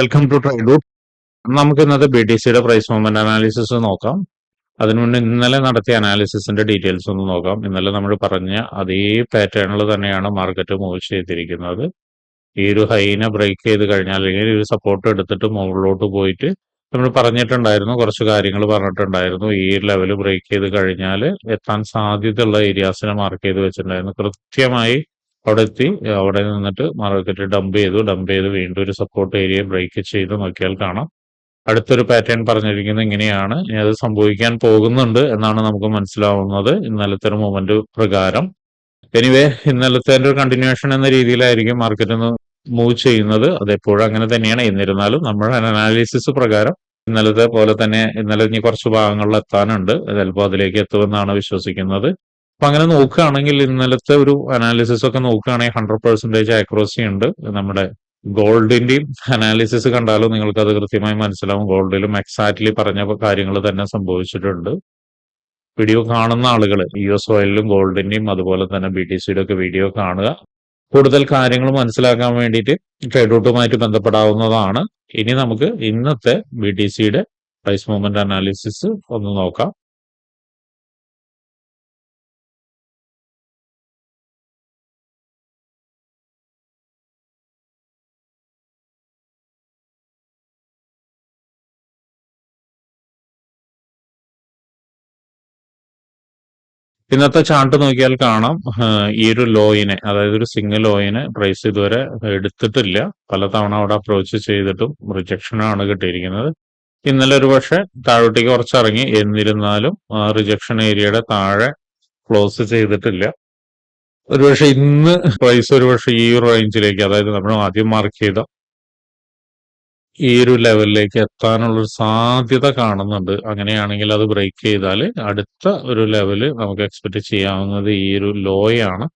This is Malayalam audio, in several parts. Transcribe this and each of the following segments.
വെൽക്കം ടു ട്രൈ ട്രൈഡൂട്ട് നമുക്ക് ഇന്നത്തെ ബി ടി സിയുടെ പ്രൈസ് മൂവ്മെന്റ് അനാലിസിസ് നോക്കാം. അതിനു മുന്നേ ഇന്നലെ നടത്തിയ അനാലിസിസിന്റെ ഡീറ്റെയിൽസ് ഒന്ന് നോക്കാം. ഇന്നലെ നമ്മൾ പറഞ്ഞ അതേ പാറ്റേണിൽ തന്നെയാണ് മാർക്കറ്റ് മൂവ് ചെയ്തിരിക്കുന്നത്. ഈ ഒരു ഹൈനെ ബ്രേക്ക് ചെയ്ത് കഴിഞ്ഞാൽ അല്ലെങ്കിൽ ഒരു സപ്പോർട്ട് എടുത്തിട്ട് മുകളിലോട്ട് പോയിട്ട് നമ്മൾ പറഞ്ഞിട്ടുണ്ടായിരുന്നു കുറച്ച് കാര്യങ്ങൾ പറഞ്ഞിട്ടുണ്ടായിരുന്നു. ഈ ലെവൽ ബ്രേക്ക് ചെയ്ത് കഴിഞ്ഞാൽ എത്താൻ സാധ്യതയുള്ള ഏരിയാസിനെ മാർക്ക് ചെയ്ത് വെച്ചിട്ടുണ്ടായിരുന്നു. കൃത്യമായി അവിടെ എത്തി അവിടെ നിന്നിട്ട് മാർക്കറ്റ് ഡംപ് ചെയ്തു. ഡംപ് ചെയ്ത് വീണ്ടും ഒരു സപ്പോർട്ട് ഏരിയ ബ്രേക്ക് ചെയ്ത് നോക്കിയാൽ കാണാം. അടുത്തൊരു പാറ്റേൺ പറഞ്ഞിരിക്കുന്നത് ഇങ്ങനെയാണ്. ഇനി അത് സംഭവിക്കാൻ പോകുന്നുണ്ട് എന്നാണ് നമുക്ക് മനസ്സിലാവുന്നത്. ഇന്നലത്തെ ഒരു മൂവ്മെന്റ് പ്രകാരം. എനിവേ ഇന്നലത്തെ ഒരു കണ്ടിന്യൂഷൻ എന്ന രീതിയിലായിരിക്കും മാർക്കറ്റ് മൂവ് ചെയ്യുന്നത്. അതെപ്പോഴും അങ്ങനെ തന്നെയാണ്. എന്നിരുന്നാലും നമ്മുടെ അനാലിസിസ് പ്രകാരം ഇന്നലത്തെ പോലെ തന്നെ ഇന്നലെ ഇനി കുറച്ച് ഭാഗങ്ങളിൽ എത്താനുണ്ട്. ചിലപ്പോൾ അതിലേക്ക് എത്തുമെന്നാണ് വിശ്വസിക്കുന്നത്. അപ്പൊ അങ്ങനെ നോക്കുകയാണെങ്കിൽ ഇന്നലത്തെ ഒരു അനാലിസിസ് ഒക്കെ നോക്കുകയാണെങ്കിൽ ഹൺഡ്രഡ് പെർസെന്റേജ് ആക്രോസി ഉണ്ട്. നമ്മുടെ ഗോൾഡിന്റെയും അനാലിസിസ് കണ്ടാലും നിങ്ങൾക്ക് അത് കൃത്യമായി മനസ്സിലാവും. ഗോൾഡിലും എക്സാക്ട്ലി പറഞ്ഞ കാര്യങ്ങൾ തന്നെ സംഭവിച്ചിട്ടുണ്ട്. വീഡിയോ കാണുന്ന ആളുകൾ യു എസ് ഓയിലും ഗോൾഡിന്റെയും അതുപോലെ തന്നെ ബി ടി സിയുടെ ഒക്കെ വീഡിയോ കാണുക. കൂടുതൽ കാര്യങ്ങൾ മനസ്സിലാക്കാൻ വേണ്ടിയിട്ട് ട്രേഡ് ഔട്ടുമായിട്ട് ബന്ധപ്പെടാവുന്നതാണ്. ഇനി നമുക്ക് ഇന്നത്തെ ബി ടി സിയുടെ പ്രൈസ് മൂവ്മെന്റ് അനാലിസിസ് ഒന്ന് നോക്കാം. ഇന്നത്തെ ചാർട്ട് നോക്കിയാൽ കാണാം. ഈ ഒരു ലോയിനെ അതായത് ഒരു സിംഗിൾ ലോയിനെ പ്രൈസ് ഇതുവരെ എടുത്തിട്ടില്ല. പലതവണ അവിടെ അപ്രോച്ച് ചെയ്തിട്ടും റിജക്ഷനാണ് കിട്ടിയിരിക്കുന്നത്. ഇന്നലെ ഒരു പക്ഷെ താഴോട്ടേക്ക് കുറച്ചിറങ്ങി. എന്നിരുന്നാലും റിജക്ഷൻ ഏരിയയുടെ താഴെ ക്ലോസ് ചെയ്തിട്ടില്ല. ഒരുപക്ഷെ ഇന്ന് പ്രൈസ് ഒരുപക്ഷെ ഈ ഒരു റേഞ്ചിലേക്ക് അതായത് നമ്മൾ ആദ്യം മാർക്ക് ചെയ്ത ഈ ഒരു ലെവലിലേക്ക് എത്താനുള്ള ഒരു സാധ്യത കാണുന്നുണ്ട്. അങ്ങനെയാണെങ്കിൽ അത് ബ്രേക്ക് ചെയ്താൽ അടുത്ത ഒരു ലെവൽ നമുക്ക് എക്സ്പെക്ട് ചെയ്യാവുന്നത് ഈ ഒരു ലോയാണ്.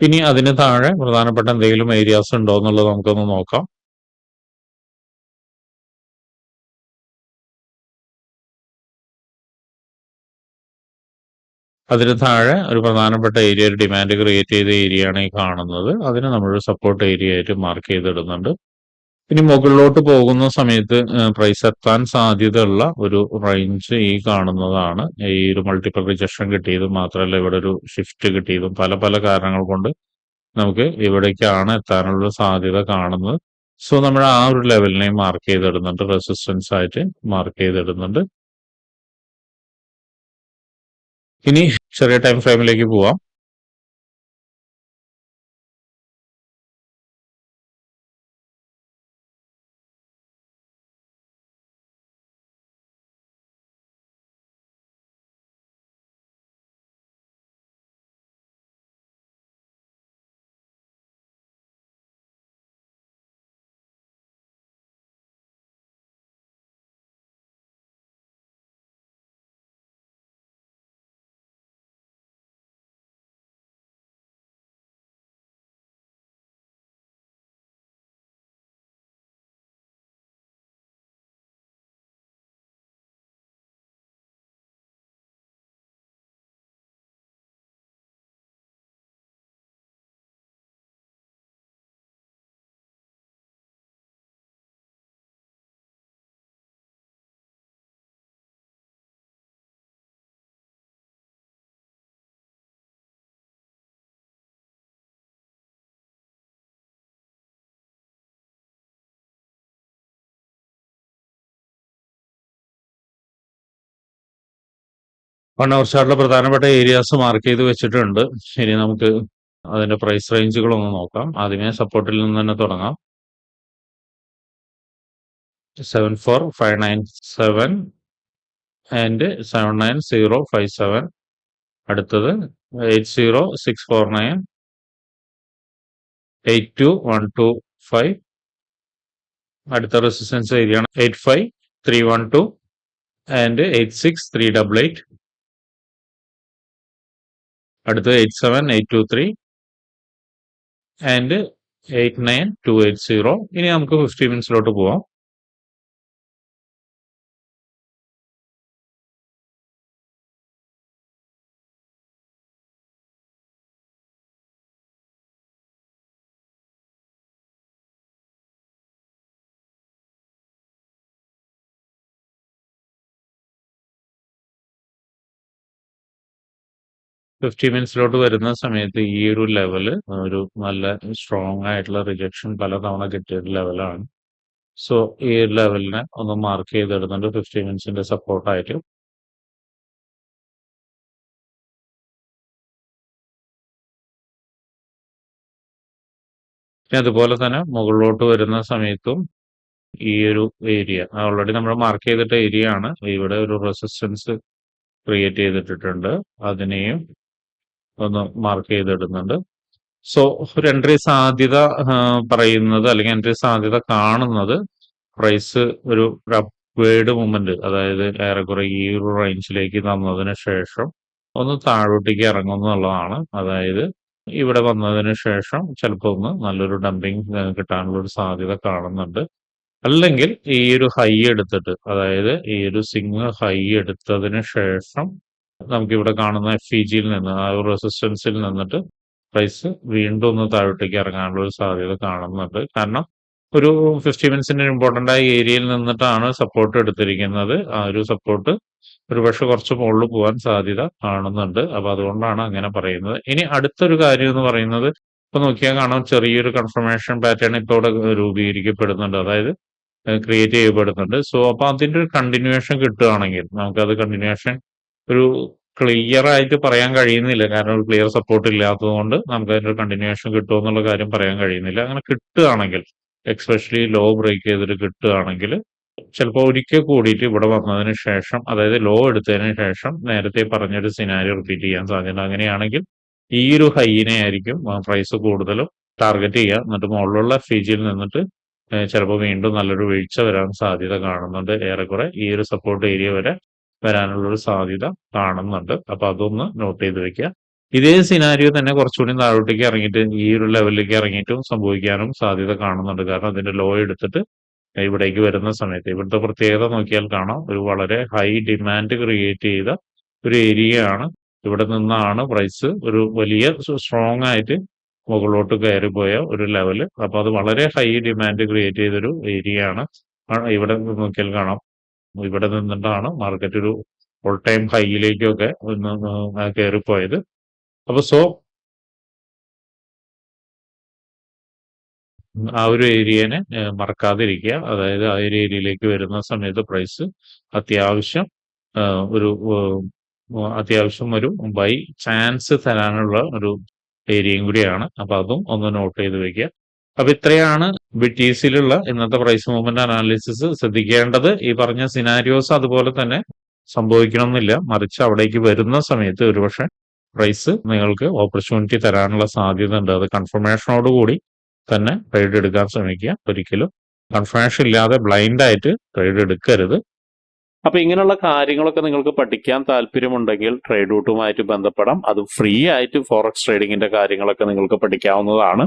ഇനി അതിന് താഴെ പ്രധാനപ്പെട്ട എന്തെങ്കിലും ഏരിയാസ് ഉണ്ടോ എന്നുള്ളത് നമുക്കൊന്ന് നോക്കാം. അതിന് താഴെ ഒരു പ്രധാനപ്പെട്ട ഏരിയ ഒരു ഡിമാൻഡ് ക്രിയേറ്റ് ചെയ്ത ഏരിയ ആണ് ഈ കാണുന്നത്. അതിന് നമ്മൾ സപ്പോർട്ട് ഏരിയ ആയിട്ട് മാർക്ക് ചെയ്തിടുന്നുണ്ട്. ഇനി മുകളിലോട്ട് പോകുന്ന സമയത്ത് പ്രൈസ് എത്താൻ സാധ്യതയുള്ള ഒരു റേഞ്ച് ഈ കാണുന്നതാണ്. ഈ ഒരു മൾട്ടിപ്പിൾ റിജക്ഷൻ കിട്ടിയതും മാത്രമല്ല ഇവിടെ ഒരു ഷിഫ്റ്റ് കിട്ടിയതും പല പല കാരണങ്ങൾ കൊണ്ട് നമുക്ക് ഇവിടേക്കാണ് എത്താനുള്ള സാധ്യത കാണുന്നത്. സോ നമ്മൾ ആ ഒരു ലെവലിനെ മാർക്ക് ചെയ്തിടുന്നുണ്ട് റെസിസ്റ്റൻസ് ആയിട്ട് മാർക്ക് ചെയ്തിടുന്നുണ്ട്. ഇനി ചെറിയ ടൈം ഫ്രെയിമിലേക്ക് പോവാം. വൺ അവർ ചാർട്ടിലെ പ്രധാനപ്പെട്ട ഏരിയാസ് മാർക്ക് ചെയ്ത് വെച്ചിട്ടുണ്ട്. ഇനി നമുക്ക് അതിന്റെ പ്രൈസ് റേഞ്ചുകൾ ഒന്ന് നോക്കാം. ആദ്യമേ സപ്പോർട്ടിൽ നിന്ന് തന്നെ തുടങ്ങാം. Seven four five nine seven and seven nine zero five seven അടുത്തത് eight zero six four nine eight two one two five അടുത്ത resistance area eight five three one two and eight six three double eight അടുത്ത് eight seven eight two three and eight nine two eight zero ഇനി നമുക്ക് ഫിഫ്റ്റി മിനിറ്റ്സിലോട്ട് പോവാം. ഫിഫ്റ്റി മിനിറ്റ്സിലോട്ട് വരുന്ന സമയത്ത് ഈ ഒരു ലെവൽ ഒരു നല്ല സ്ട്രോങ് ആയിട്ടുള്ള റിജക്ഷൻ പല തവണ കിട്ടിയ ഒരു ലെവലാണ് സോ ഈ ലെവലിനെ ഒന്ന് മാർക്ക് ചെയ്തിടുന്നുണ്ട് ഫിഫ്റ്റി മിനിറ്റ്സിന്റെ സപ്പോർട്ടായിട്ട് അതുപോലെ തന്നെ മുകളിലോട്ട് വരുന്ന സമയത്തും ഈ ഒരു ഏരിയ ഓൾറെഡി നമ്മൾ മാർക്ക് ചെയ്തിട്ട ഏരിയ ആണ്. ഇവിടെ ഒരു റെസിസ്റ്റൻസ് ക്രിയേറ്റ് ചെയ്തിട്ടിട്ടുണ്ട്. അതിനെയും ഒന്ന് മാർക്ക് ചെയ്തിടുന്നുണ്ട്. സോ ഒരു എൻട്രി സാധ്യത പറയുന്നത് അല്ലെങ്കിൽ എൻട്രി സാധ്യത കാണുന്നത് പ്രൈസ് ഒരു അപ്വേഡ് മൂവ്മെന്റ് അതായത് ഏറെക്കുറെ ഈ ഒരു റേഞ്ചിലേക്ക് തന്നതിന് ശേഷം ഒന്ന് താഴോട്ടേക്ക് ഇറങ്ങുന്നുള്ളതാണ് അതായത് ഇവിടെ വന്നതിന് ശേഷം ചിലപ്പോൾ ഒന്ന് നല്ലൊരു ഡംപിങ് കിട്ടാനുള്ള ഒരു സാധ്യത കാണുന്നുണ്ട്. അല്ലെങ്കിൽ ഈ ഒരു ഹൈ എടുത്തിട്ട് അതായത് ഈ ഒരു സിംഗ് ഹൈ എടുത്തതിന് ശേഷം നമുക്ക് ഇവിടെ കാണുന്ന എഫ് ഇ ജിയിൽ നിന്ന് ആ ഒരു റെസിസ്റ്റൻസിൽ നിന്നിട്ട് പ്രൈസ് വീണ്ടും ഒന്ന് താഴോട്ടേക്ക് ഇറങ്ങാനുള്ള ഒരു സാധ്യത കാണുന്നുണ്ട്. കാരണം ഒരു ഫിഫ്റ്റി മിനിറ്റ്സിന്റെ ഇമ്പോർട്ടന്റ് ആയ ഏരിയയിൽ നിന്നിട്ടാണ് സപ്പോർട്ട് എടുത്തിരിക്കുന്നത്. ആ ഒരു സപ്പോർട്ട് ഒരു പക്ഷെ കുറച്ച് മുകളിൽ പോകാൻ സാധ്യത കാണുന്നുണ്ട്. അപ്പൊ അതുകൊണ്ടാണ് അങ്ങനെ പറയുന്നത്. ഇനി അടുത്തൊരു കാര്യം എന്ന് പറയുന്നത് ഇപ്പൊ നോക്കിയാൽ കാണാം ചെറിയൊരു കൺഫർമേഷൻ പാറ്റേൺ ഇപ്പൊ ഇവിടെ രൂപീകരിക്കപ്പെടുന്നുണ്ട്. അതായത് ക്രിയേറ്റ് ചെയ്യപ്പെടുന്നുണ്ട്. സോ അപ്പൊ അതിന്റെ ഒരു കണ്ടിന്യൂവേഷൻ കിട്ടുകയാണെങ്കിൽ നമുക്കത് കണ്ടിന്യൂവേഷൻ ഒരു ക്ലിയർ ആയിട്ട് പറയാൻ കഴിയുന്നില്ല. കാരണം ഒരു ക്ലിയർ സപ്പോർട്ട് ഇല്ലാത്തത് കൊണ്ട് നമുക്ക് അതിന്റെ ഒരു കണ്ടിന്യൂവേഷൻ കിട്ടുമോ എന്നുള്ള കാര്യം പറയാൻ കഴിയുന്നില്ല. അങ്ങനെ കിട്ടുകയാണെങ്കിൽ എക്സ്പെഷ്യലി ലോ ബ്രേക്ക് ചെയ്തിട്ട് കിട്ടുകയാണെങ്കിൽ ചിലപ്പോൾ ഒരിക്കൽ കൂടിയിട്ട് ഇവിടെ വന്നതിന് ശേഷം അതായത് ലോ എടുത്തതിന് ശേഷം നേരത്തെ പറഞ്ഞൊരു സിനാരി റിപ്പീറ്റ് ചെയ്യാൻ സാധ്യത. അങ്ങനെയാണെങ്കിൽ ഈ ഒരു ഹൈനെ ആയിരിക്കും പ്രൈസ് കൂടുതലും ടാർഗറ്റ് ചെയ്യുക. എന്നിട്ട് മുകളിലുള്ള ഫീജിൽ നിന്നിട്ട് ചിലപ്പോൾ വീണ്ടും നല്ലൊരു വീഴ്ച വരാൻ സാധ്യത കാണുന്നുണ്ട്. ഏറെക്കുറെ ഈ ഒരു സപ്പോർട്ട് ഏരിയ വരെ വരാനുള്ള ഒരു സാധ്യത കാണുന്നുണ്ട്. അപ്പൊ അതൊന്ന് നോട്ട് ചെയ്ത് വെക്കുക. ഇതേ സിനാരിയോ തന്നെ കുറച്ചുകൂടി താഴോട്ടേക്ക് ഇറങ്ങിയിട്ട് ഈ ഒരു ലെവലിലേക്ക് ഇറങ്ങിയിട്ടും സംഭവിക്കാനും സാധ്യത കാണുന്നുണ്ട്. കാരണം അതിന്റെ ലോ എടുത്തിട്ട് ഇവിടേക്ക് വരുന്ന സമയത്ത് ഇവിടുത്തെ പ്രത്യേകത നോക്കിയാൽ കാണാം. ഒരു വളരെ ഹൈ ഡിമാൻഡ് ക്രിയേറ്റ് ചെയ്ത ഒരു ഏരിയയാണ് ഇവിടെ നിന്നാണ് പ്രൈസ് ഒരു വലിയ സ്ട്രോങ് ആയിട്ട് മുകളിലോട്ട് കയറിപ്പോയ ഒരു ലെവൽ അപ്പൊ അത് വളരെ ഹൈ ഡിമാൻഡ് ക്രിയേറ്റ് ചെയ്തൊരു ഏരിയ ആണ്. ഇവിടെ നോക്കിയാൽ കാണാം. ഇവിടെ നിന്നിട്ടാണ് മാർക്കറ്റ് ഒരു ഓൾ ടൈം ഹൈയിലേക്കൊക്കെ കയറിപ്പോയത് അപ്പൊ സോ ആ ഒരു ഏരിയനെ മറക്കാതിരിക്കുക. അതായത് ആ ഒരു ഏരിയയിലേക്ക് വരുന്ന സമയത്ത് പ്രൈസ് അത്യാവശ്യം ഒരു അത്യാവശ്യം ഒരു ബൈ ചാൻസ് തരാനുള്ള ഒരു ഏരിയയും കൂടിയാണ്. അപ്പൊ അതും ഒന്ന് നോട്ട് ചെയ്ത് വെക്കുക. അപ്പൊ ഇത്രയാണ് ബിറ്റീസിലുള്ള ഇന്നത്തെ പ്രൈസ് മൂവ്മെന്റ് അനാലിസിസ് ശ്രദ്ധിക്കേണ്ടത്. ഈ പറഞ്ഞ സിനാരിയോസ് അതുപോലെ തന്നെ സംഭവിക്കണമെന്നില്ല. മറിച്ച് അവിടേക്ക് വരുന്ന സമയത്ത് ഒരുപക്ഷെ പ്രൈസ് നിങ്ങൾക്ക് ഓപ്പർച്യൂണിറ്റി തരാനുള്ള സാധ്യത ഉണ്ട് അത് കൺഫർമേഷനോട് കൂടി തന്നെ ട്രേഡ് എടുക്കാൻ ശ്രമിക്കുക. ഒരിക്കലും കൺഫർമേഷൻ ഇല്ലാതെ ബ്ലൈൻഡ് ആയിട്ട് ട്രേഡ് എടുക്കരുത്. അപ്പൊ ഇങ്ങനെയുള്ള കാര്യങ്ങളൊക്കെ നിങ്ങൾക്ക് പഠിക്കാൻ താല്പര്യമുണ്ടെങ്കിൽ ട്രേഡ് റൂട്ടുമായിട്ട് ബന്ധപ്പെടാം. അത് ഫ്രീ ആയിട്ട് ഫോറക്സ് ട്രേഡിങ്ങിന്റെ കാര്യങ്ങളൊക്കെ നിങ്ങൾക്ക് പഠിക്കാവുന്നതാണ്.